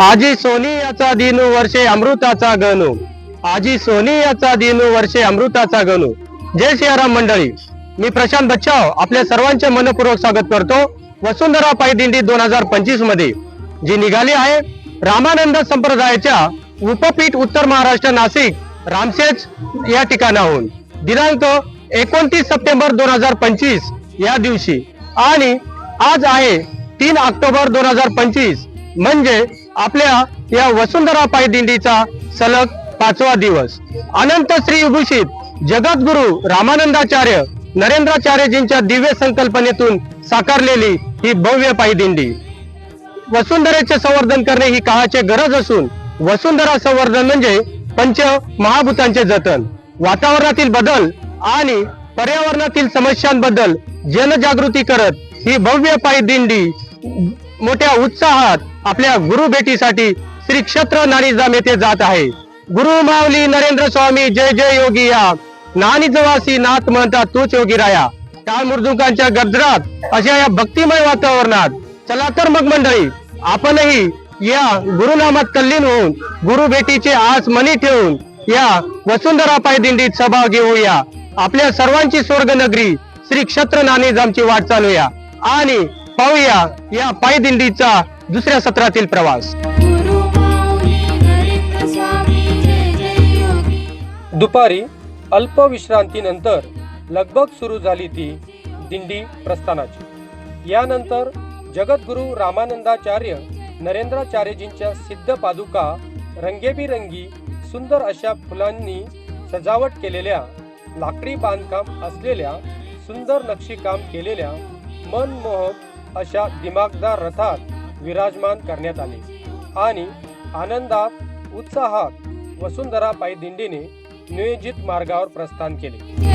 आजी सोनी याचा दिनू वर्षे अमृताचा गणू. आजी सोनी याचा दिनू वर्षे अमृताचा गणू. जय सियाराम मंडळी. मी प्रशांत बच्चाव आपल्या सर्वांचे मनपूर्वक स्वागत करतो वसुंधरा पायी दिंडी दोन हजार पंचवीसमध्ये जी निघाली आहे रामानंद संप्रदायाच्या उपपीठ उत्तर महाराष्ट्र नाशिक रामसेज या ठिकाणाहून. दिनांक एकोणतीस सप्टेंबर दोन हजार पंचवीस या दिवशी. आणि आज आहे तीन ऑक्टोबर दोन हजार पंचवीस म्हणजे आपल्या या वसुंधरा पायी दिंडीचा सलग पाचवा दिवस. अनंत श्री विभूषित जगद्गुरु रामानंदाचार्य नरेंद्राचार्यजींच्या दिव्य संकल्पनेतून साकारलेली ही भव्य पायी दिंडी. वसुंधरेचे संवर्धन करणे ही काळाची गरज असून वसुंधरा संवर्धन म्हणजे पंच महाभूतांचे जतन. वातावरणातील बदल आणि पर्यावरणातील समस्यांबद्दल जनजागृती करत ही भव्य पायी दिंडी मोठ्या उत्साहात आपल्या गुरु भेटीसाठी श्री क्षेत्र नाणीजाम येथे जात आहे. गुरु माऊली नरेंद्र स्वामी जय जय योगी या. नानी जवासी नाथ म्हणतात तूच योगी राया. टाळ मृदुकांच्या गजरात अशा या भक्तिमय वातावरणात. चला तर मग मंडळी आपणही या गुरुनामात तल्लीन होऊन गुरु भेटीचे आस मनी ठेवून या वसुंधरा पाय दिंडीत सहभाग घेऊया. आपल्या सर्वांची स्वर्ग नगरी श्री क्षेत्र नाणेजामची वाट चालूया. आणि पाहूया या पाय दिंडीचा दुसऱ्या सत्रातील प्रवास. दुपारी अल्प विश्रांतीनंतर लगबग सुरू झाली ती दिंडी प्रस्थानाची. यानंतर जगद्गुरु रामानंदाचार्य नरेंद्राचार्यजींच्या सिद्ध पादुका रंगेबिरंगी सुंदर अशा फुलांनी सजावट केलेल्या लाकडी बांधकाम असलेल्या सुंदर नक्षीकाम केलेल्या मनमोहक अशा दिमागदार रथात विराजमान करण्यात आले. आणि आनंदात उत्साहात वसुंधरा दिंडीने नियोजित मार्गावर प्रस्थान केले.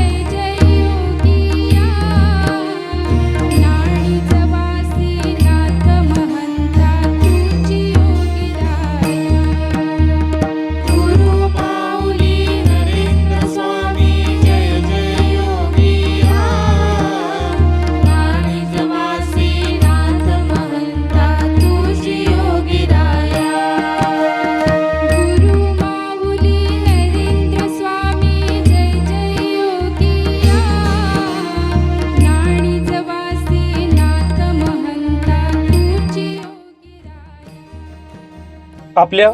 आपल्या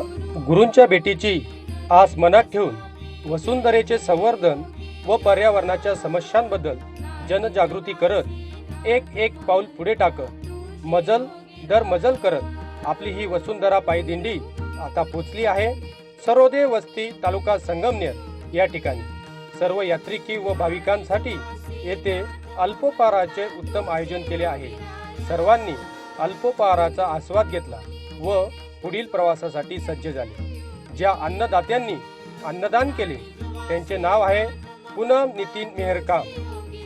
गुरूंच्या भेटीची आस मनात ठेवून वसुंधरेचे संवर्धन व पर्यावरणाच्या समस्यांबद्दल जनजागृती करत एक एक पाऊल पुढे टाकत मजल दर मजल करत आपली ही वसुंधरा पायी दिंडी आता पोचली आहे. सरोदे वस्ती तालुका संगमनेर या ठिकाणी. सर्व यात्रिकी व भाविकांसाठी येथे अल्पोपहाराचे उत्तम आयोजन केले आहे. सर्वांनी अल्पोपहाराचा आस्वाद घेतला व पुढील प्रवासासाठी सज्ज झाले. ज्या अन्नदात्यांनी अन्नदान केले त्यांचे नाव आहे पूनम नितीन मेहरका.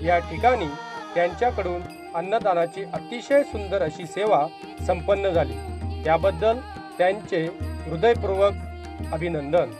या ठिकाणी त्यांच्याकडून अन्नदानाची अतिशय सुंदर अशी सेवा संपन्न झाली. त्याबद्दल त्यांचे हृदयपूर्वक अभिनंदन.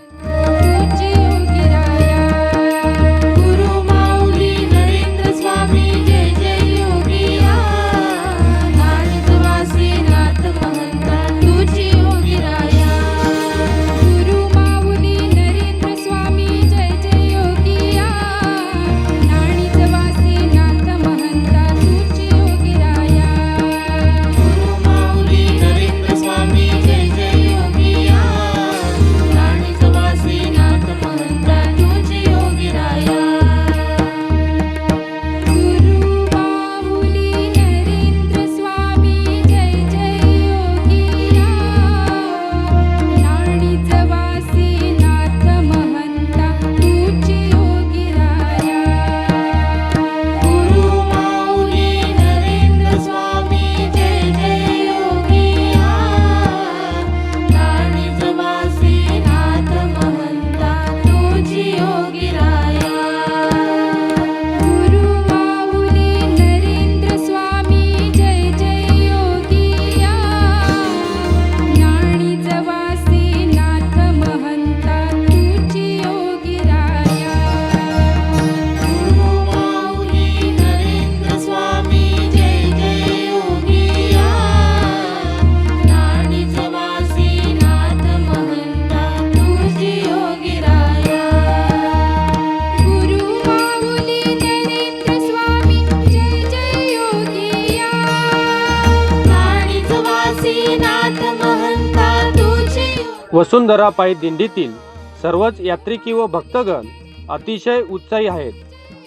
वसुंधरा पायी दिंडीतील सर्वच यात्रिकी व भक्तगण अतिशय उत्साही आहेत.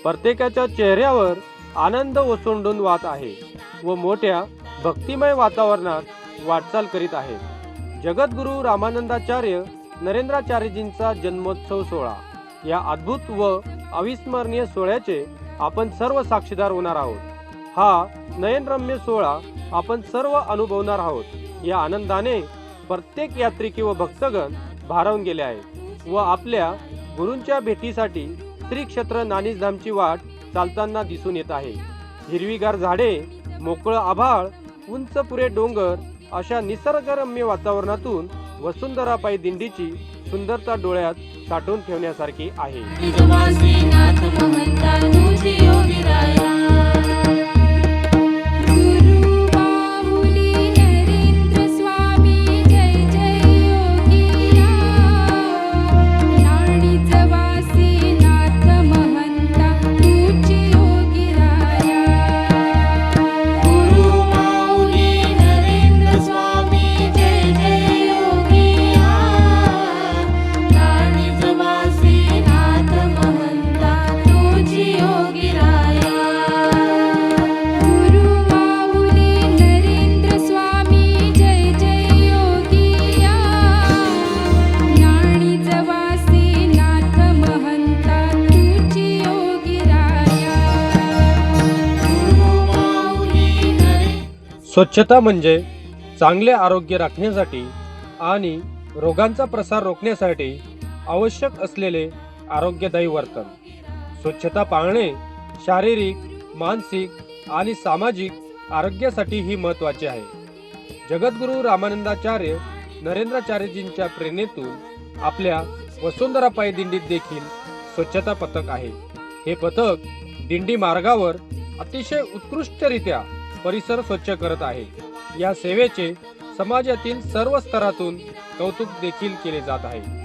प्रत्येकाच्या चेहऱ्यावर आनंद ओसंडून वाहत आहे व मोठ्या भक्तिमय वातावरणात वाटचाल करीत आहे. जगद्गुरू रामानंदाचार्य नरेंद्राचार्यजींचा जन्मोत्सव सोहळा. या अद्भुत व अविस्मरणीय सोहळ्याचे आपण सर्व साक्षीदार होणार आहोत. हा नयनरम्य सोहळा आपण सर्व अनुभवणार आहोत. या आनंदाने प्रत्येक यात्रिकी व भक्तगण भारावून गेले आहेत व आपल्या गुरूंच्या भेटीसाठी श्री क्षेत्र नानीसधामची वाट चालताना दिसून येत आहे. हिरवीगार झाडे मोकळं आभाळ उंच पुरे डोंगर अशा निसर्गरम्य वातावरणातून वसुंधरापायी दिंडीची सुंदरता डोळ्यात साठवून ठेवण्यासारखी आहे. स्वच्छता म्हणजे चांगले आरोग्य राखण्यासाठी आणि रोगांचा प्रसार रोखण्यासाठी आवश्यक असलेले आरोग्यदायी वर्तन. स्वच्छता पाळणे शारीरिक मानसिक आणि सामाजिक आरोग्यासाठीही महत्त्वाचे आहे. जगद्गुरू रामानंदाचार्य नरेंद्राचार्यजींच्या प्रेरणेतून आपल्या वसुंधरा पायी दिंडीत देखील स्वच्छता पथक आहे. हे पथक दिंडी मार्गावर अतिशय उत्कृष्टरित्या परिसर स्वच्छ करत आहे. या सेवेचे समाजातील सर्व स्तरातून कौतुक देखील केले जात आहे.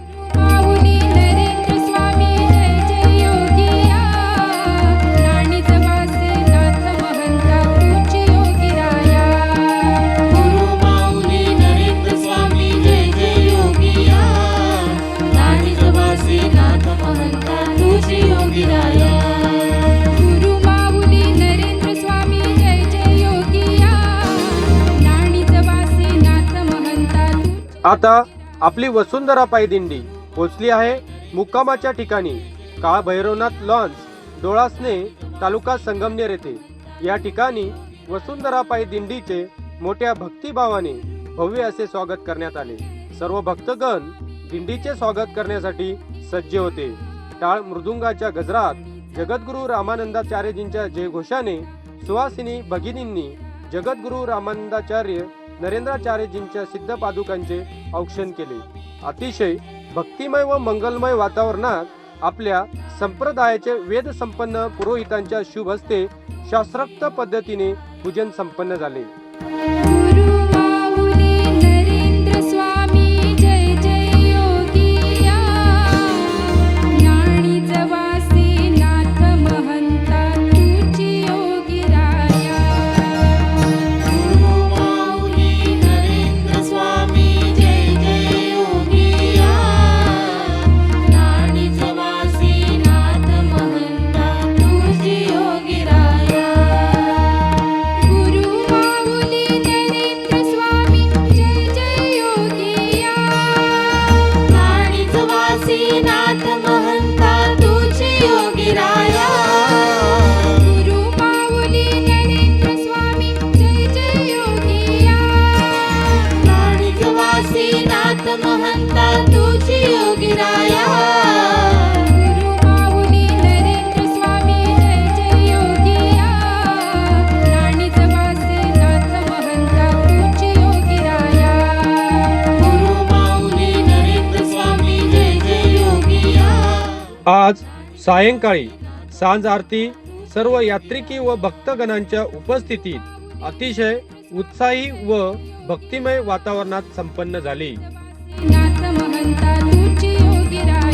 आता आपली वसुंधरा पायी दिंडी पोचली आहे मुक्कामाच्या ठिकाणी. काळ भैरवनाथ लॉन्स डोळासने तालुका संगमनेर येथे. या ठिकाणी वसुंधरा पायी दिंडीचे मोठ्या भक्तिभावाने भव्य असे स्वागत करण्यात आले. सर्व भक्तगण दिंडीचे स्वागत करण्यासाठी सज्ज होते. टाळ मृदुंगाच्या गजरात जगद्गुरू रामानंदाचार्यजींच्या जयघोषाने सुवासिनी भगिनींनी जगद्गुरू रामानंदाचार्य नरेंद्राचार्यजींच्या सिद्ध पादुकांचे औक्षण केले. अतिशय भक्तिमय व मंगलमय वातावरणात आपल्या संप्रदायाचे वेद संपन्न पुरोहितांच्या शुभ हस्ते शास्त्रोक्त पद्धतीने पूजन संपन्न झाले. आज सायंकाळी सांज आरती सर्व यात्रिकी व भक्तगणांच्या उपस्थितीत अतिशय उत्साही व भक्तिमय वातावरणात संपन्न झाली. नाथ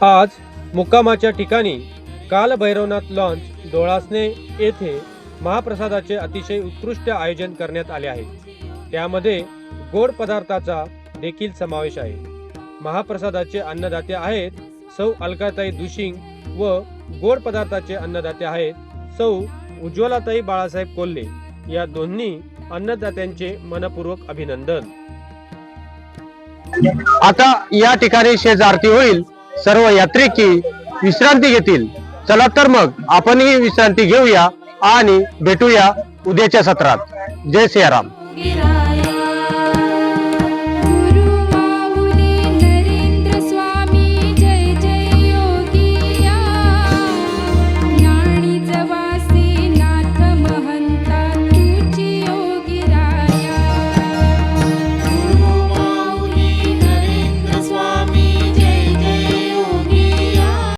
आज मुक्कामाच्या ठिकाणी काल भैरवनाथ लॉन्च डोळासने येथे महाप्रसादाचे अतिशय उत्कृष्ट आयोजन करण्यात आले आहे. त्यामध्ये गोड पदार्थाचा देखील समावेश आहे. महाप्रसादाचे अन्नदाते आहेत सौ अलकाताई दुशिंग व गोड पदार्थाचे अन्नदाते आहेत सौ उज्ज्वलाताई बाळासाहेब कोल्हे या दोन्ही अन्नदात्यांचे मनपूर्वक अभिनंदन. आता या ठिकाणी शेजारती होईल सर्व यात्रिकी विश्रांती घेतील. चला तर मग आपणही विश्रांती घेऊया आणि भेटूया उद्याच्या सत्रात. जय सियाराम.